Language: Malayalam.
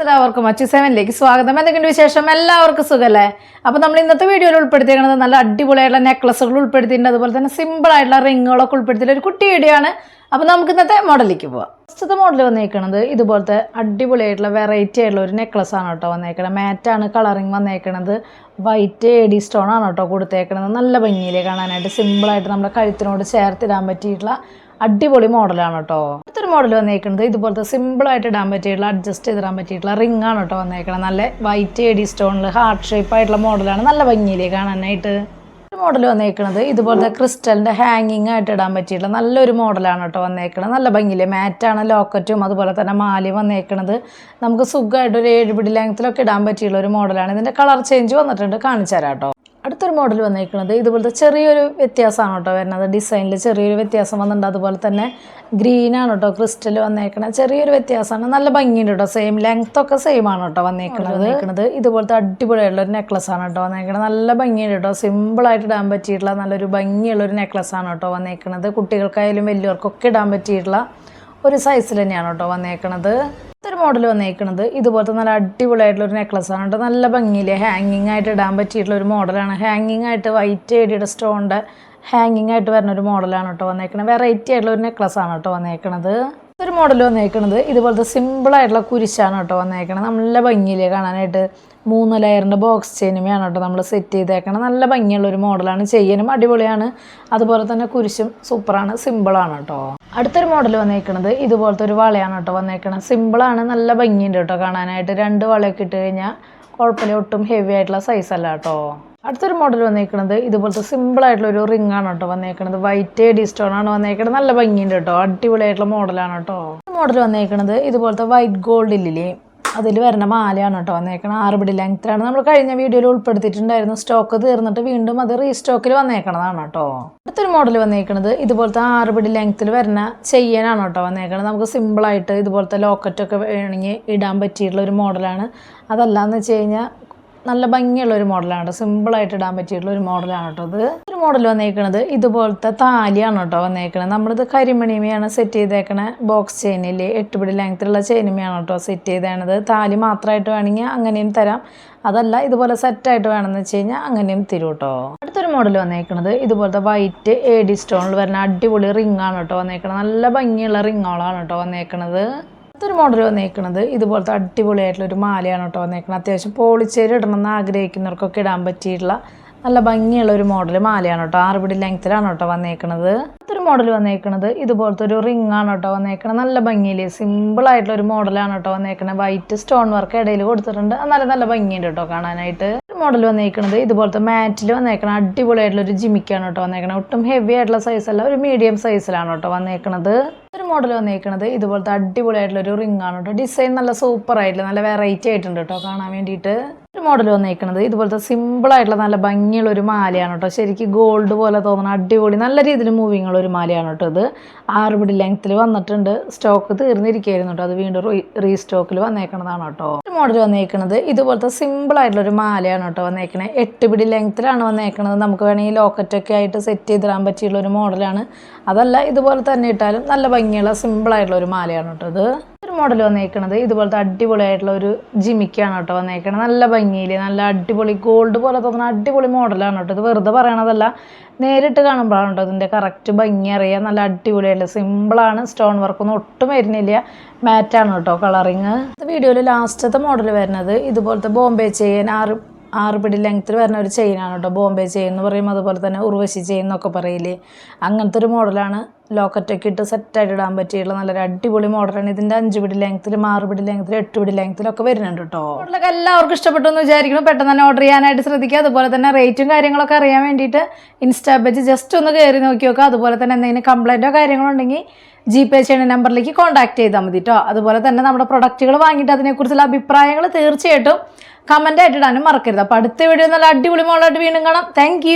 എല്ലാവർക്കും അച്ചു സെവനിലേക്ക് സ്വാഗതം. എന്തെങ്കിലും വിശേഷം? എല്ലാവർക്കും സുഖല്ലേ? അപ്പോൾ നമ്മൾ ഇന്നത്തെ വീഡിയോയിൽ ഉൾപ്പെടുത്തിയിരിക്കുന്നത് നല്ല അടിപൊളിയായിട്ടുള്ള നെക്ലസുകൾ ഉൾപ്പെടുത്തിയിട്ടുണ്ട്. അതുപോലെ തന്നെ സിമ്പിൾ ആയിട്ടുള്ള റിങ്ങുകളൊക്കെ ഉൾപ്പെടുത്തിയിട്ടുള്ള ഒരു കുട്ടി വീഡിയോ ആണ്. അപ്പോൾ നമുക്ക് ഇന്നത്തെ മോഡലിലേക്ക് പോവാം. ഫസ്റ്റത്തെ മോഡൽ വന്നേക്കണത് ഇതുപോലത്തെ അടിപൊളിയായിട്ടുള്ള വെറൈറ്റി ആയിട്ടുള്ള ഒരു നെക്ലസ് ആണ് കേട്ടോ വന്നേക്കണത്. മാറ്റാണ് കളറിങ് വന്നേക്കണത്. വൈറ്റ് എഡി സ്റ്റോൺ ആണ് കേട്ടോ കൊടുത്തേക്കണത്. നല്ല ഭംഗിയിൽ കാണാനായിട്ട് സിമ്പിളായിട്ട് നമ്മുടെ കഴുത്തിനോട് ചേർത്തിടാൻ പറ്റിയിട്ടുള്ള അടിപൊളി മോഡലാണ് കേട്ടോ. അടുത്തൊരു മോഡൽ വന്നേക്കുന്നത് ഇതുപോലത്തെ സിമ്പിളായിട്ട് ഇടാൻ പറ്റിയിട്ടുള്ള അഡ്ജസ്റ്റ് ചെയ്തിടാൻ പറ്റിയിട്ടുള്ള റിംഗ് ആണ് കേട്ടോ വന്നേക്കുന്നത് നല്ല വൈറ്റ് എഡി സ്റ്റോണിൽ ഹാർട്ട് ഷേപ്പ് ആയിട്ടുള്ള മോഡലാണ്. നല്ല ഭംഗിയിലേ കാണാനായിട്ട്. മോഡൽ വന്നേക്കുന്നത് ഇതുപോലത്തെ ക്രിസ്റ്റലിന്റെ ഹാങ്ങിങ് ആയിട്ട് ഇടാൻ പറ്റിയിട്ടുള്ള നല്ലൊരു മോഡലാണ് കേട്ടോ വന്നേക്കുന്നത് നല്ല ഭംഗിയില്ലേ മാറ്റാണ് ലോക്കറ്റും അതുപോലെ തന്നെ മാലയും വന്നേക്കുന്നത് നമുക്ക് സുഖമായിട്ട് ഒരു ഏഴുപിടി ലെങ്ത്തിലൊക്കെ ഇടാൻ പറ്റിയുള്ള ഒരു മോഡലാണ്. ഇതിന്റെ കളർ ചേഞ്ച് വന്നിട്ടുണ്ട്. കാണിച്ചു തരാം കേട്ടോ. അടുത്തൊരു മോഡൽ വന്നിരിക്കുന്നത് ഇതുപോലത്തെ ചെറിയൊരു വ്യത്യാസമാണ് കേട്ടോ വരുന്നത്. ഡിസൈനിൽ ചെറിയൊരു വ്യത്യാസം വന്നിട്ടുണ്ട്. അതുപോലെ തന്നെ ഗ്രീനാണ് കേട്ടോ ക്രിസ്റ്റൽ വന്നേക്കണത്. ചെറിയൊരു വ്യത്യാസമാണ്. നല്ല ഭംഗിയുണ്ട് കേട്ടോ. സെയിം ലെങ്ത് ഒക്കെ സെയിം ആണ് കേട്ടോ വന്നേക്കുന്നത് വന്നേക്കുന്നത് ഇതുപോലത്തെ അടിപൊളിയുള്ള ഒരു നെക്ലസ് ആണ് കേട്ടോ വന്നേക്കണത്. നല്ല ഭംഗിയുണ്ട് കേട്ടോ. സിമ്പിളായിട്ട് ഇടാൻ പറ്റിയിട്ടുള്ള നല്ലൊരു ഭംഗിയുള്ള ഒരു നെക്ലസ് ആണ് കേട്ടോ വന്നേക്കുന്നത് കുട്ടികൾക്കായാലും വലിയവർക്കൊക്കെ ഇടാൻ പറ്റിയിട്ടുള്ള ഒരു സൈസിൽ തന്നെയാണ് കേട്ടോ വന്നേക്കണത്. മോഡൽ വന്നേക്കുന്നത് ഇതുപോലത്തെ നല്ല അടിപൊളിയായിട്ടുള്ള ഒരു നെക്ലസ് ആണ് കേട്ടോ. നല്ല ഭംഗിയില്ലേ ഹാങ്ങിങ് ആയിട്ട് ഇടാൻ പറ്റിയിട്ടുള്ള ഒരു മോഡലാണ്. ഹാങ്ങിങ് ആയിട്ട് വൈറ്റ് ഏടിയുടെ സ്റ്റോണിന്റെ ഹാങ്ങിങ് ആയിട്ട് വരുന്ന ഒരു മോഡലാണ് കേട്ടോ വന്നേക്കുന്നത് വെറൈറ്റി ആയിട്ടുള്ള ഒരു നെക്ലസ് ആണ് കേട്ടോ വന്നേക്കണത്. ഒരു മോഡൽ വന്നേക്കണത്. ഇതുപോലത്തെ സിമ്പിൾ ആയിട്ടുള്ള കുരിശാണ് കേട്ടോ വന്നേക്കണത്. നല്ല ഭംഗിയിലേ കാണാനായിട്ട്. മൂന്ന് ലെയറിന്റെ ബോക്സ് ചെയിനുമയാണ് കേട്ടോ നമ്മൾ സെറ്റ് ചെയ്തേക്കണം നല്ല ഭംഗിയുള്ള ഒരു മോഡലാണ് ചെയ്യാനും അടിപൊളിയാണ്. അതുപോലെ തന്നെ കുരിശും സൂപ്പറാണ് സിമ്പിളാണ് കേട്ടോ. അടുത്തൊരു മോഡൽ വന്നേക്കണത് ഇതുപോലത്തെ ഒരു വളയാണ് കേട്ടോ വന്നേക്കണത്. സിമ്പിളാണ് നല്ല ഭംഗിയുണ്ട് കേട്ടോ കാണാനായിട്ട്. രണ്ട് വളയൊക്കെ ഇട്ട് കഴിഞ്ഞാൽ കുഴപ്പമില്ല. ഒട്ടും ഹെവി ആയിട്ടുള്ള സൈസല്ല കേട്ടോ. അടുത്തൊരു മോഡൽ വന്നേക്കണത് ഇതുപോലത്തെ സിമ്പിൾ ആയിട്ടുള്ള ഒരു റിംഗ് ആണ് കേട്ടോ വന്നേക്കണത്. വൈറ്റ് ഡി സ്റ്റോൺ ആണ് വന്നേക്കണത്. നല്ല ഭംഗിയുണ്ട് കേട്ടോ. അടിപൊളിയായിട്ടുള്ള മോഡലാണ് കേട്ടോ. മോഡൽ വന്നേക്കണത് ഇതുപോലത്തെ വൈറ്റ് ഗോൾഡ് ഇല്ലേ അതിൽ വരുന്ന മാലയാണ് കേട്ടോ വന്നേക്കണം ആറ് പിടി ലെങ്ത്തിലാണ് നമ്മൾ കഴിഞ്ഞ വീഡിയോയിൽ ഉൾപ്പെടുത്തിയിട്ടുണ്ടായിരുന്നു. സ്റ്റോക്ക് തീർന്നിട്ട് വീണ്ടും അത് റീസ്റ്റോക്കിൽ വന്നേക്കണതാണ് കേട്ടോ. അടുത്തൊരു മോഡൽ വന്നേക്കണത് ഇതുപോലത്തെ ആറ് പിടി ലെങ്ത്തിൽ വരുന്ന ചെയ്യാനാണ് കേട്ടോ വന്നേക്കണത്. നമുക്ക് സിമ്പിളായിട്ട് ഇതുപോലത്തെ ലോക്കറ്റൊക്കെ വേണമെങ്കിൽ ഇടാൻ പറ്റിയിട്ടുള്ള ഒരു മോഡലാണ് അതല്ലാന്ന് വെച്ച് കഴിഞ്ഞാൽ നല്ല ഭംഗിയുള്ള ഒരു മോഡലാണ് കേട്ടോ. സിമ്പിളായിട്ട് ഇടാൻ പറ്റിയിട്ടുള്ള ഒരു മോഡലാണ് കേട്ടോ ഇത്. ഒരു മോഡൽ വന്നേക്കണത് ഇതുപോലത്തെ താലിയാണ് കേട്ടോ വന്നേക്കണത്. നമ്മളിത് കരിമണിമയാണ് സെറ്റ് ചെയ്തേക്കണ. ബോക്സ് ചെയിനിൽ എട്ട് പിടി ലെങ്ത്തിലുള്ള ചെയിനിമയാണ് കേട്ടോ സെറ്റ് ചെയ്തേണത് താലി മാത്രമായിട്ട് വേണമെങ്കിൽ അങ്ങനെയും തരാം. അതല്ല ഇതുപോലെ സെറ്റായിട്ട് വേണമെന്ന് വെച്ച് കഴിഞ്ഞാൽ അങ്ങനെയും തരും കേട്ടോ. അടുത്തൊരു മോഡൽ വന്നേക്കണത് ഇതുപോലത്തെ വൈറ്റ് എ ഡി സ്റ്റോണിൽ വരുന്ന അടിപൊളി റിംഗ് ആണ് കേട്ടോ വന്നേക്കണത്. നല്ല ഭംഗിയുള്ള റിങ്ങോളാണ് കേട്ടോ വന്നേക്കണത്. അടുത്തൊരു മോഡൽ വന്നേക്കുന്നത് ഇതുപോലത്തെ അടിപൊളിയായിട്ടുള്ള ഒരു മാലയാണ് കേട്ടോ വന്നേക്കുന്നത് അത്യാവശ്യം പോളിച്ചേരി ഇടണമെന്ന് ആഗ്രഹിക്കുന്നവർക്കൊക്കെ ഇടാൻ പറ്റിയിട്ടുള്ള നല്ല ഭംഗിയുള്ള ഒരു മോഡൽ മാലയാണ് കേട്ടോ. ആറ് പിടി ലെങ്ത്തിലാണ് കേട്ടോ വന്നേക്കണത്. അടുത്തൊരു മോഡൽ വന്നേക്കണത് ഇതുപോലത്തെ ഒരു റിംഗ് ആണ് കേട്ടോ വന്നേക്കണത്. നല്ല ഭംഗിയിൽ സിമ്പിൾ ആയിട്ടുള്ള ഒരു മോഡലാണ് കേട്ടോ വന്നേക്കണത്. വൈറ്റ് സ്റ്റോൺ വർക്ക് ഇടയിൽ കൊടുത്തിട്ടുണ്ട്. നല്ല നല്ല ഭംഗിയുണ്ട് കേട്ടോ കാണാനായിട്ട്. മോഡൽ വന്നേക്കണത് ഇതുപോലത്തെ മാറ്റിൽ വന്നേക്കണ അടിപൊളിയായിട്ടുള്ള ഒരു ജിമിക്കാണ് കേട്ടോ വന്നേക്കണത്. ഒട്ടും ഹെവി ആയിട്ടുള്ള സൈസ് അല്ല ഒരു മീഡിയം സൈസിലാണ് കേട്ടോ വന്നേക്കണത്. ഒരു മോഡൽ വന്നേക്കണത് ഇതുപോലത്തെ അടിപൊളിയായിട്ടുള്ള ഒരു റിംഗ് ആണ് കേട്ടോ. ഡിസൈൻ നല്ല സൂപ്പർ ആയിട്ടുള്ള നല്ല വെറൈറ്റി ആയിട്ടുണ്ട് കേട്ടോ കാണാൻ വേണ്ടിയിട്ട്. മോഡൽ വന്നേക്കുന്നത് ഇതുപോലത്തെ സിമ്പിൾ ആയിട്ടുള്ള നല്ല ഭംഗിയുള്ള ഒരു മാലയാണ് കേട്ടോ ശരിക്കും ഗോൾഡ് പോലെ തോന്നുന്ന അടിപൊളി നല്ല രീതിയിൽ മൂവിങ് ഉള്ള ഒരു മാലയാണ് കേട്ടോ ഇത്. ആറ് പിടി ലെങ്ത്തിൽ വന്നിട്ടുണ്ട്. സ്റ്റോക്ക് തീർന്നിരിക്കുകയായിരുന്നു കേട്ടോ അത് വീണ്ടും റീസ്റ്റോക്കിൽ വന്നേക്കുന്നതാണ് കേട്ടോ മോഡൽ വന്നേക്കുന്നത് ഇതുപോലത്തെ സിമ്പിൾ ആയിട്ടുള്ള ഒരു മാലയാണ് കേട്ടോ വന്നേക്കണേ. എട്ട് പിടി ലെങ്ത്തിലാണ് വന്നേക്കുന്നത് നമുക്ക് വേണമെങ്കിൽ ലോക്കറ്റൊക്കെ ആയിട്ട് സെറ്റ് ചെയ്ത് ചെയ്തിടാൻ പറ്റിയുള്ള ഒരു മോഡലാണ് അതല്ല ഇതുപോലെ തന്നെ ഇട്ടാലും നല്ല ഭംഗിയുള്ള സിമ്പിൾ ആയിട്ടുള്ള ഒരു മാലയാണ് കേട്ടോ ഇത്. മോഡൽ വന്നേക്കണത്. ഇതുപോലത്തെ അടിപൊളിയായിട്ടുള്ള ഒരു ജിമിക്കാണ് കേട്ടോ വന്നേക്കണത്. നല്ല ഭംഗിയിൽ നല്ല അടിപൊളി ഗോൾഡ് പോലെ തോന്നുന്ന അടിപൊളി മോഡലാണ് കേട്ടോ. ഇത് വെറുതെ പറയണതല്ല നേരിട്ട് കാണുമ്പോഴാണ് കേട്ടോ ഇതിന്റെ കറക്റ്റ് ഭംഗി അറിയാം നല്ല അടിപൊളിയല്ല സിമ്പിളാണ് സ്റ്റോൺ വർക്കൊന്നും ഒട്ടും വരുന്നില്ല. മാറ്റാണ് കേട്ടോ കളറിങ് വീഡിയോയിൽ ലാസ്റ്റത്തെ മോഡൽ വരുന്നത് ഇതുപോലത്തെ ബോംബെ ചെയിൻ ആറ് ആറ് പിടി ലെങ്ത്തിൽ വരുന്ന ഒരു ചെയിനാണ് കേട്ടോ. ബോംബെ ചെയിൻ എന്ന് പറയുമ്പോൾ അതുപോലെ തന്നെ ഉർവശി ചെയിൻ എന്നൊക്കെ പറയില്ലേ. അങ്ങനത്തെ ഒരു മോഡലാണ് ലോക്കറ്റൊക്കെ ഇട്ട് സെറ്റായിട്ട് ഇടാൻ പറ്റിയുള്ള നല്ലൊരു അടിപൊളി മോഡലാണ് ഇതിന്റെ അഞ്ച് പിടി ലെങ്ത്തിലും ആറ് പിടി ലെങ്ത്തിലും എട്ട് പിടി ലെങ്ത്തിലൊക്കെ വരുന്നുണ്ട് കേട്ടോ. മോഡലൊക്കെ എല്ലാവർക്കും ഇഷ്ടപ്പെട്ടു എന്ന് വിചാരിക്കുന്നു. പെട്ടെന്ന് തന്നെ ഓർഡർ ചെയ്യാനായിട്ട് ശ്രദ്ധിക്കുക. അതുപോലെ തന്നെ റേറ്റും കാര്യങ്ങളൊക്കെ അറിയാൻ വേണ്ടിയിട്ട് ഇൻസ്റ്റാ പേജ് ജസ്റ്റ് ഒന്ന് കയറി നോക്കി നോക്കുക. അതുപോലെ തന്നെ എന്തെങ്കിലും കംപ്ലൈന്റോ കാര്യങ്ങളോ ഉണ്ടെങ്കിൽ ജി പേ ചെയ്യുന്ന നമ്പറിലേക്ക് കോൺടാക്ട് ചെയ്താൽ മതി കേട്ടോ. അതുപോലെ തന്നെ നമ്മുടെ പ്രൊഡക്റ്റുകൾ വാങ്ങിയിട്ട് അതിനെക്കുറിച്ചുള്ള അഭിപ്രായങ്ങൾ തീർച്ചയായിട്ടും കമന്റ് ആയിട്ടിടാനും മറക്കരുത്. അപ്പോൾ അടുത്ത വീഡിയോ നല്ല അടിപൊളി മോളായിട്ട് വീണ്ടും കാണാം. താങ്ക്